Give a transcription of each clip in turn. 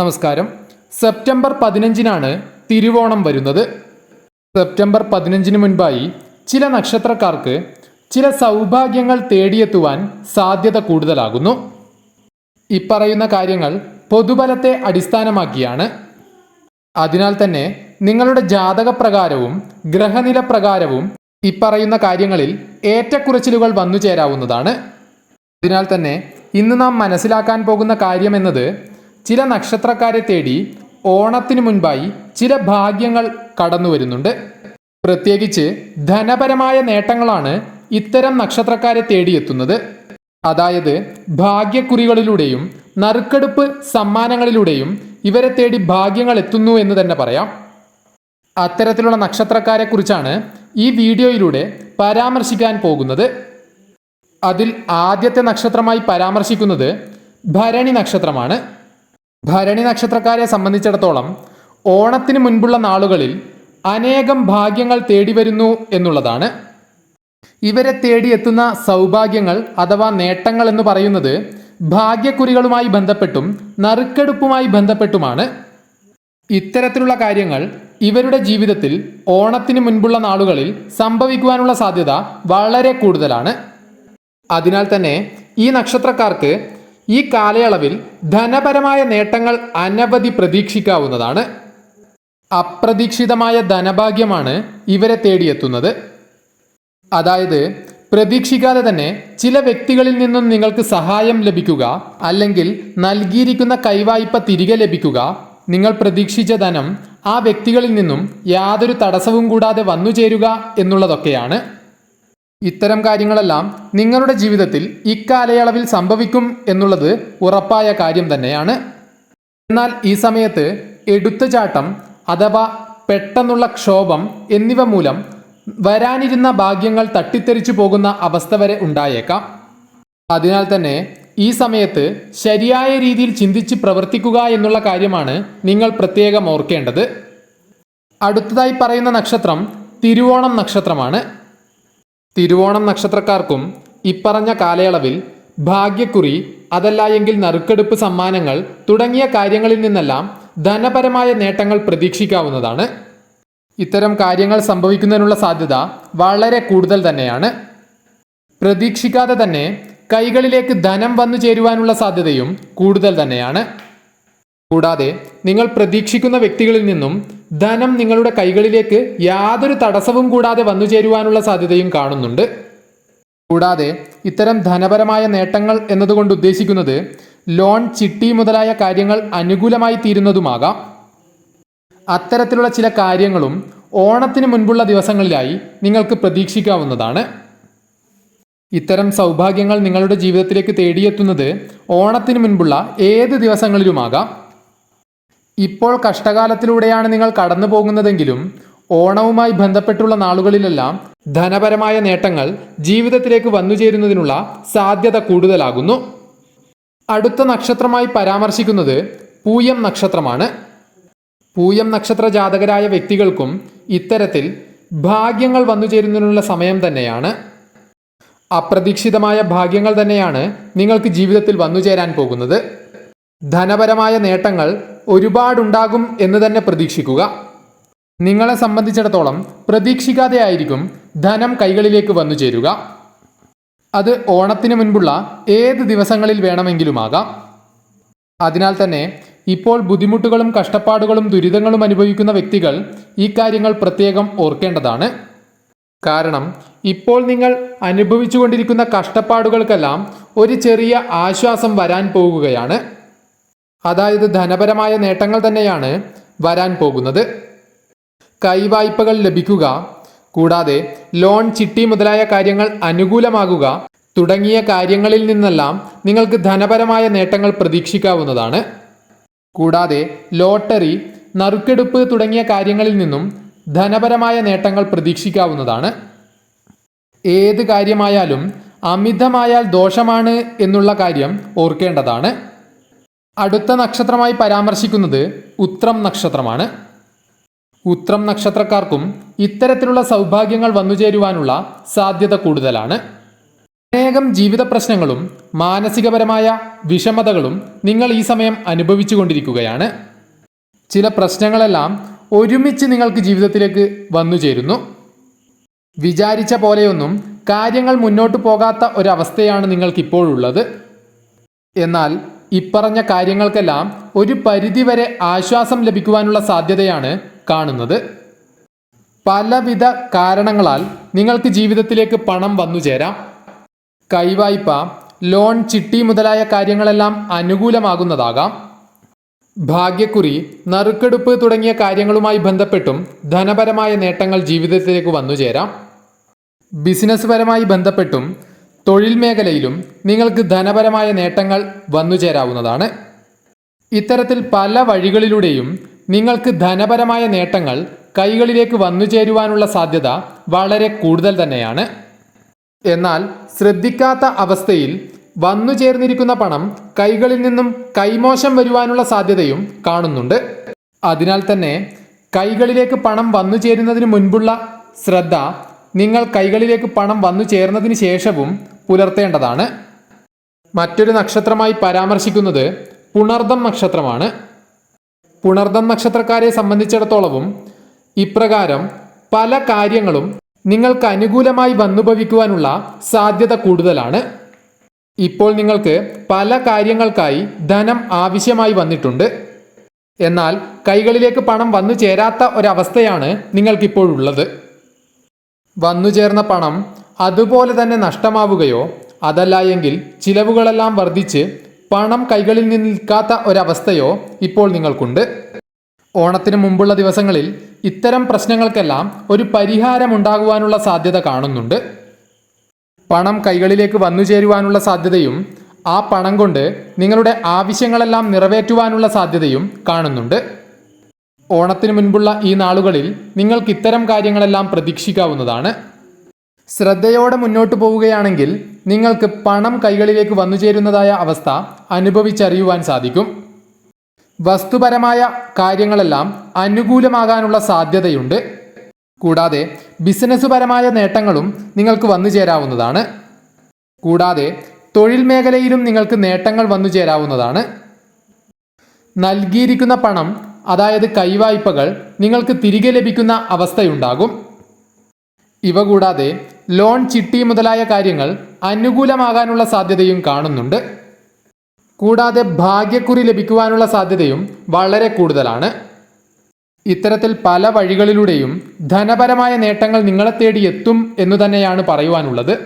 നമസ്കാരം. സെപ്റ്റംബർ പതിനഞ്ചിനാണ് തിരുവോണം വരുന്നത്. സെപ്റ്റംബർ പതിനഞ്ചിന് മുൻപായി ചില നക്ഷത്രക്കാർക്ക് ചില സൗഭാഗ്യങ്ങൾ തേടിയെത്തുവാൻ സാധ്യത കൂടുതലാകുന്നു. ഇപ്പറയുന്ന കാര്യങ്ങൾ പൊതുബലത്തെ അടിസ്ഥാനമാക്കിയാണ്. അതിനാൽ തന്നെ നിങ്ങളുടെ ജാതകപ്രകാരവും ഗ്രഹനില പ്രകാരവും ഇപ്പറയുന്ന കാര്യങ്ങളിൽ ഏറ്റക്കുറച്ചിലുകൾ വന്നു ചേരാവുന്നതാണ് അതിനാൽ തന്നെ ഇന്ന് നാം മനസ്സിലാക്കാൻ പോകുന്ന കാര്യമെന്നത് ചില നക്ഷത്രക്കാരെ തേടി ഓണത്തിന് മുൻപായി ചില ഭാഗ്യങ്ങൾ കടന്നു വരുന്നുണ്ട്. പ്രത്യേകിച്ച് ധനപരമായ നേട്ടങ്ങളാണ് ഇത്തരം നക്ഷത്രക്കാരെ തേടിയെത്തുന്നത്. അതായത് ഭാഗ്യക്കുറികളിലൂടെയും നറുക്കെടുപ്പ് സമ്മാനങ്ങളിലൂടെയും ഇവരെ തേടി ഭാഗ്യങ്ങൾ എത്തുന്നു എന്ന് തന്നെ പറയാം. അത്തരത്തിലുള്ള നക്ഷത്രക്കാരെ കുറിച്ചാണ് ഈ വീഡിയോയിലൂടെ പരാമർശിക്കാൻ പോകുന്നത്. അതിൽ ആദ്യത്തെ നക്ഷത്രമായി പരാമർശിക്കുന്നത് ഭരണി നക്ഷത്രമാണ്. ഭരണി നക്ഷത്രക്കാരെ സംബന്ധിച്ചിടത്തോളം ഓണത്തിന് മുൻപുള്ള നാളുകളിൽ അനേകം ഭാഗ്യങ്ങൾ തേടി വരുന്നു എന്നുള്ളതാണ്. ഇവരെ തേടിയെത്തുന്ന സൗഭാഗ്യങ്ങൾ അഥവാ നേട്ടങ്ങൾ എന്ന് പറയുന്നത് ഭാഗ്യക്കുറികളുമായി ബന്ധപ്പെട്ടും നറുക്കെടുപ്പുമായി ബന്ധപ്പെട്ടുമാണ്. ഇത്തരത്തിലുള്ള കാര്യങ്ങൾ ഇവരുടെ ജീവിതത്തിൽ ഓണത്തിന് മുൻപുള്ള നാളുകളിൽ സംഭവിക്കുവാനുള്ള സാധ്യത വളരെ കൂടുതലാണ്. അതിനാൽ തന്നെ ഈ നക്ഷത്രക്കാർക്ക് ഈ കാലയളവിൽ ധനപരമായ നേട്ടങ്ങൾ അനവധി പ്രതീക്ഷിക്കാവുന്നതാണ്. അപ്രതീക്ഷിതമായ ധനഭാഗ്യമാണ് ഇവരെ തേടിയെത്തുന്നത്. അതായത് പ്രതീക്ഷിക്കാതെ തന്നെ ചില വ്യക്തികളിൽ നിന്നും നിങ്ങൾക്ക് സഹായം ലഭിക്കുക അല്ലെങ്കിൽ നൽകിയിരിക്കുന്ന കൈവായ്പ തിരികെ ലഭിക്കുക നിങ്ങൾ പ്രതീക്ഷിച്ച ധനം ആ വ്യക്തികളിൽ നിന്നും യാതൊരു തടസ്സവും കൂടാതെ വന്നു ചേരുക എന്നുള്ളതൊക്കെയാണ്. ഇത്തരം കാര്യങ്ങളെല്ലാം നിങ്ങളുടെ ജീവിതത്തിൽ ഇക്കാലയളവിൽ സംഭവിക്കും എന്നുള്ളത് ഉറപ്പായ കാര്യം തന്നെയാണ്. എന്നാൽ ഈ സമയത്ത് എടുത്തുചാട്ടം അഥവാ പെട്ടെന്നുള്ള ക്ഷോഭം എന്നിവ മൂലം വരാനിരുന്ന ഭാഗ്യങ്ങൾ തട്ടിത്തെറിച്ചു പോകുന്ന അവസ്ഥ വരെ ഉണ്ടായേക്കാം. അതിനാൽ തന്നെ ഈ സമയത്ത് ശരിയായ രീതിയിൽ ചിന്തിച്ച് പ്രവർത്തിക്കുക എന്നുള്ള കാര്യമാണ് നിങ്ങൾ പ്രത്യേകം ഓർക്കേണ്ടത്. അടുത്തതായി പറയുന്ന നക്ഷത്രം തിരുവോണം നക്ഷത്രമാണ്. തിരുവോണം നക്ഷത്രക്കാർക്കും ഇപ്പറഞ്ഞ കാലയളവിൽ ഭാഗ്യക്കുറി അതല്ല എങ്കിൽ നറുക്കെടുപ്പ് സമ്മാനങ്ങൾ തുടങ്ങിയ കാര്യങ്ങളിൽ നിന്നെല്ലാം ധനപരമായ നേട്ടങ്ങൾ പ്രതീക്ഷിക്കാവുന്നതാണ്. ഇത്തരം കാര്യങ്ങൾ സംഭവിക്കുന്നതിനുള്ള സാധ്യത വളരെ കൂടുതൽ തന്നെയാണ്. പ്രതീക്ഷിക്കാതെ തന്നെ കൈകളിലേക്ക് ധനം വന്നു ചേരുവാനുള്ള സാധ്യതയും കൂടുതൽ തന്നെയാണ്. കൂടാതെ നിങ്ങൾ പ്രതീക്ഷിക്കുന്ന വ്യക്തികളിൽ നിന്നും ധനം നിങ്ങളുടെ കൈകളിലേക്ക് യാതൊരു തടസ്സവും കൂടാതെ വന്നു ചേരുവാനുള്ള സാധ്യതയും കാണുന്നുണ്ട്. കൂടാതെ ഇത്തരം ധനപരമായ നേട്ടങ്ങൾ എന്നതുകൊണ്ട് ഉദ്ദേശിക്കുന്നത് ലോൺ ചിട്ടി മുതലായ കാര്യങ്ങൾ അനുകൂലമായി തീരുന്നതുമാകാം. അത്തരത്തിലുള്ള ചില കാര്യങ്ങളും ഓണത്തിന് മുൻപുള്ള ദിവസങ്ങളിലായി നിങ്ങൾക്ക് പ്രതീക്ഷിക്കാവുന്നതാണ്. ഇത്തരം സൗഭാഗ്യങ്ങൾ നിങ്ങളുടെ ജീവിതത്തിലേക്ക് തേടിയെത്തുന്നത് ഓണത്തിന് മുൻപുള്ള ഏത് ദിവസങ്ങളിലുമാകാം. ഇപ്പോൾ കഷ്ടകാലത്തിലൂടെയാണ് നിങ്ങൾ കടന്നു പോകുന്നതെങ്കിലും ഓണവുമായി ബന്ധപ്പെട്ടുള്ള നാളുകളിലെല്ലാം ധനപരമായ നേട്ടങ്ങൾ ജീവിതത്തിലേക്ക് വന്നുചേരുന്നതിനുള്ള സാധ്യത കൂടുതലാകുന്നു. അടുത്ത നക്ഷത്രമായി പരാമർശിക്കുന്നത് പൂയം നക്ഷത്രമാണ്. പൂയം നക്ഷത്ര ജാതകരായ വ്യക്തികൾക്കും ഇത്തരത്തിൽ ഭാഗ്യങ്ങൾ വന്നുചേരുന്നതിനുള്ള സമയം തന്നെയാണ്. അപ്രതീക്ഷിതമായ ഭാഗ്യങ്ങൾ തന്നെയാണ് നിങ്ങൾക്ക് ജീവിതത്തിൽ വന്നുചേരാൻ പോകുന്നത്. ധനപരമായ നേട്ടങ്ങൾ ഒരുപാടുണ്ടാകും എന്ന് തന്നെ പ്രതീക്ഷിക്കുക. നിങ്ങളെ സംബന്ധിച്ചിടത്തോളം പ്രതീക്ഷിക്കാതെ ആയിരിക്കും ധനം കൈകളിലേക്ക് വന്നു ചേരുക. അത് ഓണത്തിന് മുൻപുള്ള ഏത് ദിവസങ്ങളിൽ വേണമെങ്കിലുമാകാം. അതിനാൽ തന്നെ ഇപ്പോൾ ബുദ്ധിമുട്ടുകളും കഷ്ടപ്പാടുകളും ദുരിതങ്ങളും അനുഭവിക്കുന്ന വ്യക്തികൾ ഈ കാര്യങ്ങൾ പ്രത്യേകം ഓർക്കേണ്ടതാണ്. കാരണം ഇപ്പോൾ നിങ്ങൾ അനുഭവിച്ചുകൊണ്ടിരിക്കുന്ന കഷ്ടപ്പാടുകൾക്കെല്ലാം ഒരു ചെറിയ ആശ്വാസം വരാൻ പോകുകയാണ്. അതായത് ധനപരമായ നേട്ടങ്ങൾ തന്നെയാണ് വരാൻ പോകുന്നത്. കൈവായ്പകൾ ലഭിക്കുക കൂടാതെ ലോൺ ചിട്ടി മുതലായ കാര്യങ്ങൾ അനുകൂലമാകുക തുടങ്ങിയ കാര്യങ്ങളിൽ നിന്നെല്ലാം നിങ്ങൾക്ക് ധനപരമായ നേട്ടങ്ങൾ പ്രതീക്ഷിക്കാവുന്നതാണ്. കൂടാതെ ലോട്ടറി നറുക്കെടുപ്പ് തുടങ്ങിയ കാര്യങ്ങളിൽ നിന്നും ധനപരമായ നേട്ടങ്ങൾ പ്രതീക്ഷിക്കാവുന്നതാണ്. ഏത് കാര്യമായാലും അമിതമായാൽ ദോഷമാണ് എന്നുള്ള കാര്യം ഓർക്കേണ്ടതാണ്. അടുത്ത നക്ഷത്രമായി പരാമർശിക്കുന്നത് ഉത്രം നക്ഷത്രമാണ്. ഉത്രം നക്ഷത്രക്കാർക്കും ഇത്തരത്തിലുള്ള സൗഭാഗ്യങ്ങൾ വന്നുചേരുവാനുള്ള സാധ്യത കൂടുതലാണ്. അനേകം ജീവിത പ്രശ്നങ്ങളും മാനസികപരമായ വിഷമതകളും നിങ്ങൾ ഈ സമയം അനുഭവിച്ചു കൊണ്ടിരിക്കുകയാണ്. ചില പ്രശ്നങ്ങളെല്ലാം ഒരുമിച്ച് നിങ്ങൾക്ക് ജീവിതത്തിലേക്ക് വന്നു ചേരുന്നു. വിചാരിച്ച പോലെയൊന്നും കാര്യങ്ങൾ മുന്നോട്ട് പോകാത്ത ഒരവസ്ഥയാണ് നിങ്ങൾക്കിപ്പോഴുള്ളത്. എന്നാൽ ഇപ്പറഞ്ഞ കാര്യങ്ങൾക്കെല്ലാം ഒരു പരിധിവരെ ആശ്വാസം ലഭിക്കുവാനുള്ള സാധ്യതയാണ് കാണുന്നത്. പലവിധ കാരണങ്ങളാൽ നിങ്ങൾക്ക് ജീവിതത്തിലേക്ക് പണം വന്നു ചേരാം. കൈവായ്പ ലോൺ ചിട്ടി മുതലായ കാര്യങ്ങളെല്ലാം അനുകൂലമാകുന്നതാകാം. ഭാഗ്യക്കുറി നറുക്കെടുപ്പ് തുടങ്ങിയ കാര്യങ്ങളുമായി ബന്ധപ്പെട്ടും ധനപരമായ നേട്ടങ്ങൾ ജീവിതത്തിലേക്ക് വന്നു ചേരാം. ബിസിനസ് പരമായി ബന്ധപ്പെട്ടും തൊഴിൽ മേഖലയിലും നിങ്ങൾക്ക് ധനപരമായ നേട്ടങ്ങൾ വന്നുചേരാവുന്നതാണ് ഇത്തരത്തിൽ പല വഴികളിലൂടെയും നിങ്ങൾക്ക് ധനപരമായ നേട്ടങ്ങൾ കൈകളിലേക്ക് വന്നുചേരുവാനുള്ള സാധ്യത വളരെ കൂടുതൽ തന്നെയാണ്. എന്നാൽ ശ്രദ്ധിക്കാത്ത അവസ്ഥയിൽ വന്നു ചേർന്നിരിക്കുന്ന പണം കൈകളിൽ നിന്നും കൈമോശം വരുവാനുള്ള സാധ്യതയും കാണുന്നുണ്ട്. അതിനാൽ തന്നെ കൈകളിലേക്ക് പണം വന്നു ചേരുന്നതിന് മുൻപുള്ള ശ്രദ്ധ നിങ്ങൾ കൈകളിലേക്ക് പണം വന്നു ചേർന്നതിന് ശേഷവും പുലർത്തേണ്ടതാണ്. മറ്റൊരു നക്ഷത്രമായി പരാമർശിക്കുന്നത് പുണർദം നക്ഷത്രമാണ്. പുണർദം നക്ഷത്രക്കാരെ സംബന്ധിച്ചിടത്തോളവും ഇപ്രകാരം പല കാര്യങ്ങളും നിങ്ങൾക്ക് അനുകൂലമായി വന്നുഭവിക്കുവാനുള്ള സാധ്യത കൂടുതലാണ്. ഇപ്പോൾ നിങ്ങൾക്ക് പല കാര്യങ്ങൾക്കായി ധനം ആവശ്യമായി വന്നിട്ടുണ്ട്. എന്നാൽ കൈകളിലേക്ക് പണം വന്നു ചേരാത്ത ഒരവസ്ഥയാണ് നിങ്ങൾക്കിപ്പോഴുള്ളത്. വന്നു ചേർന്ന പണം അതുപോലെ തന്നെ നഷ്ടമാവുകയോ അതല്ല എങ്കിൽ ചിലവുകളെല്ലാം വർദ്ധിച്ച് പണം കൈകളിൽ നിന്ന് നിൽക്കാത്ത ഒരവസ്ഥയോ ഇപ്പോൾ നിങ്ങൾക്കുണ്ട്. ഓണത്തിന് മുമ്പുള്ള ദിവസങ്ങളിൽ ഇത്തരം പ്രശ്നങ്ങൾക്കെല്ലാം ഒരു പരിഹാരം ഉണ്ടാകുവാനുള്ള സാധ്യത കാണുന്നുണ്ട്. പണം കൈകളിലേക്ക് വന്നു ചേരുവാനുള്ള സാധ്യതയും ആ പണം കൊണ്ട് നിങ്ങളുടെ ആവശ്യങ്ങളെല്ലാം നിറവേറ്റുവാനുള്ള സാധ്യതയും കാണുന്നുണ്ട്. ഓണത്തിന് മുൻപുള്ള ഈ നാളുകളിൽ നിങ്ങൾക്ക് ഇത്തരം കാര്യങ്ങളെല്ലാം പ്രതീക്ഷിക്കാവുന്നതാണ്. ശ്രദ്ധയോടെ മുന്നോട്ട് പോവുകയാണെങ്കിൽ നിങ്ങൾക്ക് പണം കൈകളിലേക്ക് വന്നു ചേരുന്നതായ അവസ്ഥ അനുഭവിച്ചറിയുവാൻ സാധിക്കും. വസ്തുപരമായ കാര്യങ്ങളെല്ലാം അനുകൂലമാകാനുള്ള സാധ്യതയുണ്ട്. കൂടാതെ ബിസിനസ് പരമായ നേട്ടങ്ങളും നിങ്ങൾക്ക് വന്നു ചേരാവുന്നതാണ്. കൂടാതെ തൊഴിൽ മേഖലയിലും നിങ്ങൾക്ക് നേട്ടങ്ങൾ വന്നു ചേരാവുന്നതാണ്. നൽകിയിരിക്കുന്ന പണം അതായത് കൈവായ്പകൾ നിങ്ങൾക്ക് തിരികെ ലഭിക്കുന്ന അവസ്ഥയുണ്ടാകും. ഇവ കൂടാതെ ലോൺ ചിട്ടി മുതലായ കാര്യങ്ങൾ അനുകൂലമാകാനുള്ള സാധ്യതയും കാണുന്നുണ്ട്. കൂടാതെ ഭാഗ്യക്കുറി ലഭിക്കുവാനുള്ള സാധ്യതയും വളരെ കൂടുതലാണ്. ഇത്തരത്തിൽ പല വഴികളിലൂടെയും ധനപരമായ നേട്ടങ്ങൾ നിങ്ങളെ തേടി എത്തും എന്നു തന്നെയാണ് പറയുവാനുള്ളത്.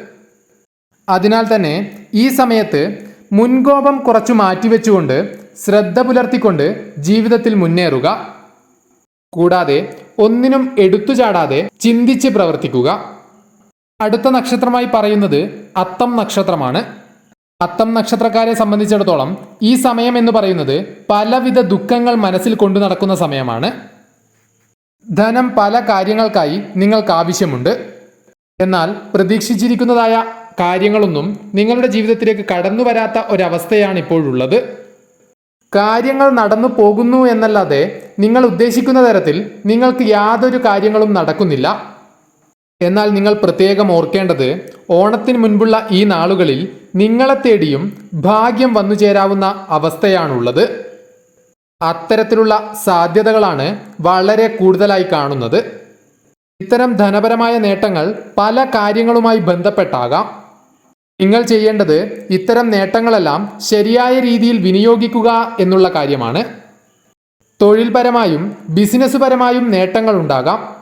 അതിനാൽ തന്നെ ഈ സമയത്ത് മുൻകോപം കുറച്ചു മാറ്റിവെച്ചുകൊണ്ട് ശ്രദ്ധ പുലർത്തിക്കൊണ്ട് ജീവിതത്തിൽ മുന്നേറുക. കൂടാതെ ഒന്നിനും എടുത്തുചാടാതെ ചിന്തിച്ച് പ്രവർത്തിക്കുക. അടുത്ത നക്ഷത്രമായി പറയുന്നത് അത്തം നക്ഷത്രമാണ്. അത്തം നക്ഷത്രക്കാരെ സംബന്ധിച്ചിടത്തോളം ഈ സമയം എന്ന് പറയുന്നത് പലവിധ ദുഃഖങ്ങൾ മനസ്സിൽ കൊണ്ടു നടക്കുന്ന സമയമാണ്. ധനം പല കാര്യങ്ങൾക്കായി നിങ്ങൾക്ക് ആവശ്യമുണ്ട്. എന്നാൽ പ്രതീക്ഷിച്ചിരിക്കുന്നതായ കാര്യങ്ങളൊന്നും നിങ്ങളുടെ ജീവിതത്തിലേക്ക് കടന്നു വരാത്ത ഒരവസ്ഥയാണ് ഇപ്പോഴുള്ളത്. കാര്യങ്ങൾ നടന്നു പോകുന്നു എന്നല്ലാതെ നിങ്ങൾ ഉദ്ദേശിക്കുന്ന തരത്തിൽ നിങ്ങൾക്ക് യാതൊരു കാര്യങ്ങളും നടക്കുന്നില്ല. എന്നാൽ നിങ്ങൾ പ്രത്യേകം ഓർക്കേണ്ടത് ഓണത്തിന് മുൻപുള്ള ഈ നാളുകളിൽ നിങ്ങളെ തേടിയും ഭാഗ്യം വന്നു ചേരാവുന്ന അവസ്ഥയാണുള്ളത്. അത്തരത്തിലുള്ള സാധ്യതകളാണ് വളരെ കൂടുതലായി കാണുന്നത്. ഇത്തരം ധനപരമായ നേട്ടങ്ങൾ പല കാര്യങ്ങളുമായി ബന്ധപ്പെട്ടാകാം. നിങ്ങൾ ചെയ്യേണ്ടത് ഇത്തരം നേട്ടങ്ങളെല്ലാം ശരിയായ രീതിയിൽ വിനിയോഗിക്കുക എന്നുള്ള കാര്യമാണ്. തൊഴിൽപരമായും ബിസിനസ് പരമായും നേട്ടങ്ങൾ ഉണ്ടാകാം.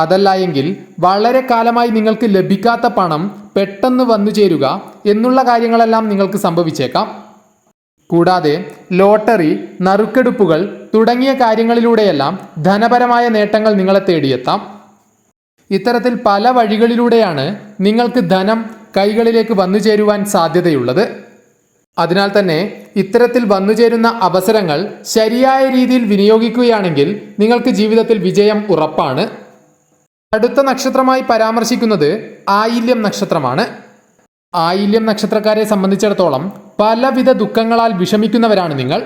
അതല്ല എങ്കിൽ വളരെ കാലമായി നിങ്ങൾക്ക് ലഭിക്കാത്ത പണം പെട്ടെന്ന് വന്നു ചേരുക എന്നുള്ള കാര്യങ്ങളെല്ലാം നിങ്ങൾക്ക് സംഭവിച്ചേക്കാം. കൂടാതെ ലോട്ടറി നറുക്കെടുപ്പുകൾ തുടങ്ങിയ കാര്യങ്ങളിലൂടെയെല്ലാം ധനപരമായ നേട്ടങ്ങൾ നിങ്ങളെ തേടിയെത്താം. ഇത്തരത്തിൽ പല വഴികളിലൂടെയാണ് നിങ്ങൾക്ക് ധനം കൈകളിലേക്ക് വന്നു ചേരുവാൻ സാധ്യതയുള്ളത്. അതിനാൽ തന്നെ ഇത്തരത്തിൽ വന്നു ചേരുന്ന അവസരങ്ങൾ ശരിയായ രീതിയിൽ വിനിയോഗിക്കുകയാണെങ്കിൽ നിങ്ങൾക്ക് ജീവിതത്തിൽ വിജയം ഉറപ്പാണ്. അടുത്ത നക്ഷത്രമായി പരാമർശിക്കുന്നത് ആയില്യം നക്ഷത്രമാണ്. ആയില്യം നക്ഷത്രക്കാരെ സംബന്ധിച്ചിടത്തോളം പലവിധ ദുഃഖങ്ങളാൽ വിഷമിക്കുന്നവരാണ് നിങ്ങൾ.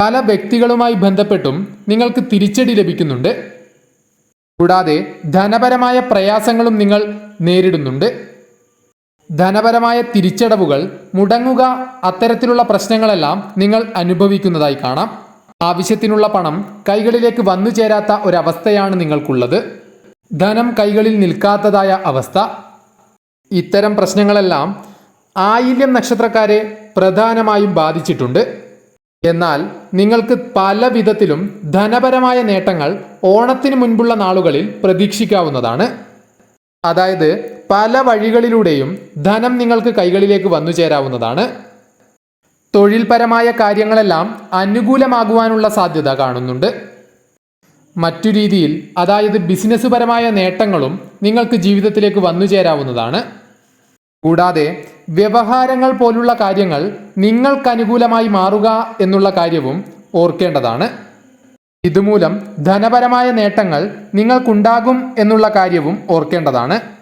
പല വ്യക്തികളുമായി ബന്ധപ്പെട്ടും നിങ്ങൾക്ക് തിരിച്ചടി ലഭിക്കുന്നുണ്ട്. കൂടാതെ ധനപരമായ പ്രയാസങ്ങളും നിങ്ങൾ നേരിടുന്നുണ്ട്. ധനപരമായ തിരിച്ചടവുകൾ മുടങ്ങുക അത്തരത്തിലുള്ള പ്രശ്നങ്ങളെല്ലാം നിങ്ങൾ അനുഭവിക്കുന്നതായി കാണാം. ആവശ്യത്തിനുള്ള പണം കൈകളിലേക്ക് വന്നു ചേരാത്ത ഒരവസ്ഥയാണ് നിങ്ങൾക്കുള്ളത്. ധനം കൈകളിൽ നിൽക്കാത്തതായ അവസ്ഥ. ഇത്തരം പ്രശ്നങ്ങളെല്ലാം ആയില്യം നക്ഷത്രക്കാരെ പ്രധാനമായും ബാധിച്ചിട്ടുണ്ട്. എന്നാൽ നിങ്ങൾക്ക് പല വിധത്തിലും ധനപരമായ നേട്ടങ്ങൾ ഓണത്തിന് മുൻപുള്ള നാളുകളിൽ പ്രതീക്ഷിക്കാവുന്നതാണ്. അതായത് പല വഴികളിലൂടെയും ധനം നിങ്ങൾക്ക് കൈകളിലേക്ക് വന്നു ചേരാവുന്നതാണ്. തൊഴിൽപരമായ കാര്യങ്ങളെല്ലാം അനുകൂലമാകുവാനുള്ള സാധ്യത കാണുന്നുണ്ട്. മറ്റു രീതിയിൽ അതായത് ബിസിനസ് പരമായ നേട്ടങ്ങളും നിങ്ങൾക്ക് ജീവിതത്തിലേക്ക് വന്നു ചേരാവുന്നതാണ്. കൂടാതെ വ്യവഹാരങ്ങൾ പോലുള്ള കാര്യങ്ങൾ നിങ്ങൾക്ക് അനുകൂലമായി മാറുക എന്നുള്ള കാര്യവും ഓർക്കേണ്ടതാണ്. ഇതുമൂലം ധനപരമായ നേട്ടങ്ങൾ നിങ്ങൾക്കുണ്ടാകും എന്നുള്ള കാര്യവും ഓർക്കേണ്ടതാണ്.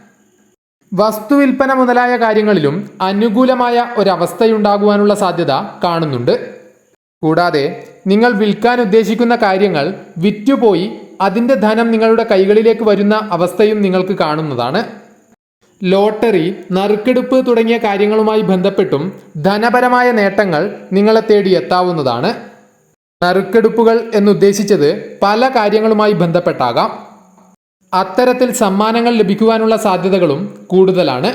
വസ്തുവിൽപ്പന മുതലായ കാര്യങ്ങളിലും അനുകൂലമായ ഒരവസ്ഥയുണ്ടാകുവാനുള്ള സാധ്യത കാണുന്നുണ്ട്. കൂടാതെ നിങ്ങൾ വിൽക്കാൻ ഉദ്ദേശിക്കുന്ന കാര്യങ്ങൾ വിറ്റുപോയി അതിന്റെ ധനം നിങ്ങളുടെ കൈകളിലേക്ക് വരുന്ന അവസ്ഥയും നിങ്ങൾക്ക് കാണുന്നതാണ്. ലോട്ടറി നറുക്കെടുപ്പ് തുടങ്ങിയ കാര്യങ്ങളുമായി ബന്ധപ്പെട്ടും ധനപരമായ നേട്ടങ്ങൾ നിങ്ങളെ തേടി എത്താവുന്നതാണ്. നറുക്കെടുപ്പുകൾ എന്നുദ്ദേശിച്ചത് പല കാര്യങ്ങളുമായി ബന്ധപ്പെട്ടാകാം. അത്തരത്തിൽ സമ്മാനങ്ങൾ ലഭിക്കുവാനുള്ള സാധ്യതകളും കൂടുതലാണ്.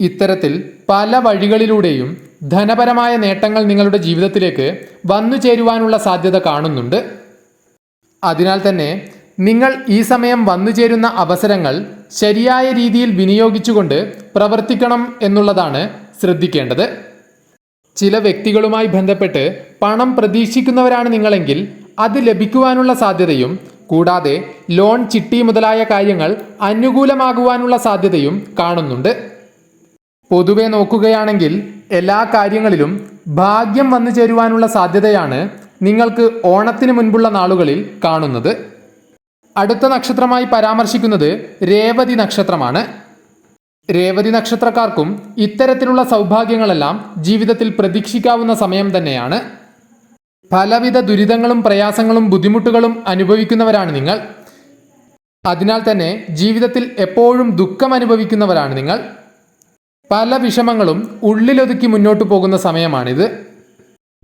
ഇത്തരത്തിൽ പല വഴികളിലൂടെയും ധനപരമായ നേട്ടങ്ങൾ നിങ്ങളുടെ ജീവിതത്തിലേക്ക് വന്നു ചേരുവാനുള്ള സാധ്യത കാണുന്നുണ്ട്. അതിനാൽ തന്നെ നിങ്ങൾ ഈ സമയം വന്നു ചേരുന്ന അവസരങ്ങൾ ശരിയായ രീതിയിൽ വിനിയോഗിച്ചുകൊണ്ട് പ്രവർത്തിക്കണം എന്നുള്ളതാണ് ശ്രദ്ധിക്കേണ്ടത്. ചില വ്യക്തികളുമായി ബന്ധപ്പെട്ട് പണം പ്രതീക്ഷിക്കുന്നവരാണ് നിങ്ങളെങ്കിൽ അത് ലഭിക്കുവാനുള്ള സാധ്യതയും കൂടാതെ ലോൺ ചിട്ടി മുതലായ കാര്യങ്ങൾ അനുകൂലമാകുവാനുള്ള സാധ്യതയും കാണുന്നുണ്ട്. പൊതുവെ നോക്കുകയാണെങ്കിൽ എല്ലാ കാര്യങ്ങളിലും ഭാഗ്യം വന്നു ചേരുവാനുള്ള സാധ്യതയാണ് നിങ്ങൾക്ക് ഓണത്തിന് മുൻപുള്ള നാളുകളിൽ കാണുന്നത്. അടുത്ത നക്ഷത്രമായി പരാമർശിക്കുന്നത് രേവതി നക്ഷത്രമാണ്. രേവതി നക്ഷത്രക്കാർക്കും ഇത്തരത്തിലുള്ള സൗഭാഗ്യങ്ങളെല്ലാം ജീവിതത്തിൽ പ്രതീക്ഷിക്കാവുന്ന സമയം തന്നെയാണ്. പലവിധ ദുരിതങ്ങളും പ്രയാസങ്ങളും ബുദ്ധിമുട്ടുകളും അനുഭവിക്കുന്നവരാണ് നിങ്ങൾ. അതിനാൽ തന്നെ ജീവിതത്തിൽ എപ്പോഴും ദുഃഖം അനുഭവിക്കുന്നവരാണ് നിങ്ങൾ. പല വിഷമങ്ങളും ഉള്ളിലൊതുക്കി മുന്നോട്ട് പോകുന്ന സമയമാണിത്.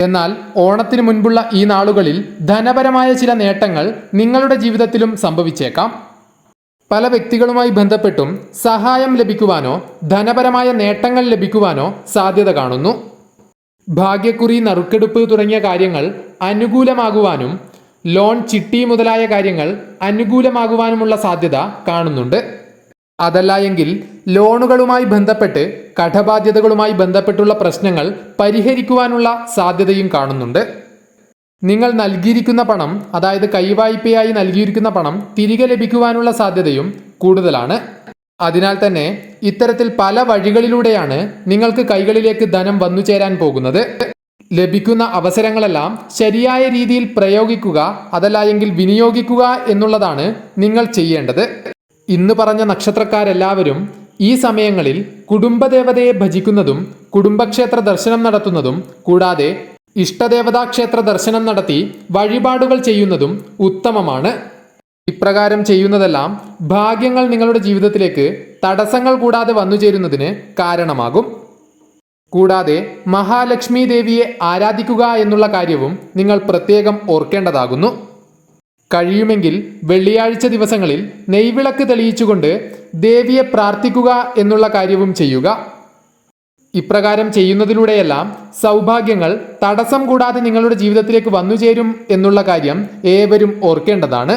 എന്നാൽ ഓണത്തിന് മുൻപുള്ള ഈ നാളുകളിൽ ധനപരമായ ചില നേട്ടങ്ങൾ നിങ്ങളുടെ ജീവിതത്തിലും സംഭവിച്ചേക്കാം. പല വ്യക്തികളുമായി ബന്ധപ്പെട്ടും സഹായം ലഭിക്കുവാനോ ധനപരമായ നേട്ടങ്ങൾ ലഭിക്കുവാനോ സാധ്യത കാണുന്നു. ഭാഗ്യക്കുറി നറുക്കെടുപ്പ് തുടങ്ങിയ കാര്യങ്ങൾ അനുകൂലമാകുവാനും ലോൺ ചിട്ടി മുതലായ കാര്യങ്ങൾ അനുകൂലമാകുവാനുമുള്ള സാധ്യത കാണുന്നുണ്ട്. അതല്ല എങ്കിൽ ലോണുകളുമായി ബന്ധപ്പെട്ട് കടബാധ്യതകളുമായി ബന്ധപ്പെട്ടുള്ള പ്രശ്നങ്ങൾ പരിഹരിക്കുവാനുള്ള സാധ്യതയും കാണുന്നുണ്ട്. നിങ്ങൾ നൽകിയിരിക്കുന്ന പണം അതായത് കൈവായ്പയായി നൽകിയിരിക്കുന്ന പണം തിരികെ ലഭിക്കുവാനുള്ള സാധ്യതയും കൂടുതലാണ്. അതിനാൽ തന്നെ ഇത്തരത്തിൽ പല വഴികളിലൂടെയാണ് നിങ്ങൾക്ക് കൈകളിലേക്ക് ധനം വന്നു ചേരാൻ പോകുന്നത്. ലഭിക്കുന്ന അവസരങ്ങളെല്ലാം ശരിയായ രീതിയിൽ പ്രയോഗിക്കുക അതല്ല എങ്കിൽ വിനിയോഗിക്കുക എന്നുള്ളതാണ് നിങ്ങൾ ചെയ്യേണ്ടത്. ഇന്ന് പറഞ്ഞ നക്ഷത്രക്കാരെല്ലാവരും ഈ സമയങ്ങളിൽ കുടുംബദേവതയെ ഭജിക്കുന്നതും കുടുംബക്ഷേത്ര ദർശനം നടത്തുന്നതും കൂടാതെ ഇഷ്ടദേവതാക്ഷേത്ര ദർശനം നടത്തി വഴിപാടുകൾ ചെയ്യുന്നതും ഉത്തമമാണ്. ഇപ്രകാരം ചെയ്യുന്നതെല്ലാം ഭാഗ്യങ്ങൾ നിങ്ങളുടെ ജീവിതത്തിലേക്ക് തടസ്സങ്ങൾ കൂടാതെ വന്നു ചേരുന്നതിന് കാരണമാകും. കൂടാതെ മഹാലക്ഷ്മി ദേവിയെ ആരാധിക്കുക എന്നുള്ള കാര്യവും നിങ്ങൾ പ്രത്യേകം ഓർക്കേണ്ടതാകുന്നു. കഴിയുമെങ്കിൽ വെള്ളിയാഴ്ച ദിവസങ്ങളിൽ നെയ്വിളക്ക് തെളിയിച്ചുകൊണ്ട് ദേവിയെ പ്രാർത്ഥിക്കുക എന്നുള്ള കാര്യവും ചെയ്യുക. ഇപ്രകാരം ചെയ്യുന്നതിലൂടെയെല്ലാം സൗഭാഗ്യങ്ങൾ തടസ്സം കൂടാതെ നിങ്ങളുടെ ജീവിതത്തിലേക്ക് വന്നുചേരും എന്നുള്ള കാര്യം ഏവരും ഓർക്കേണ്ടതാണ്.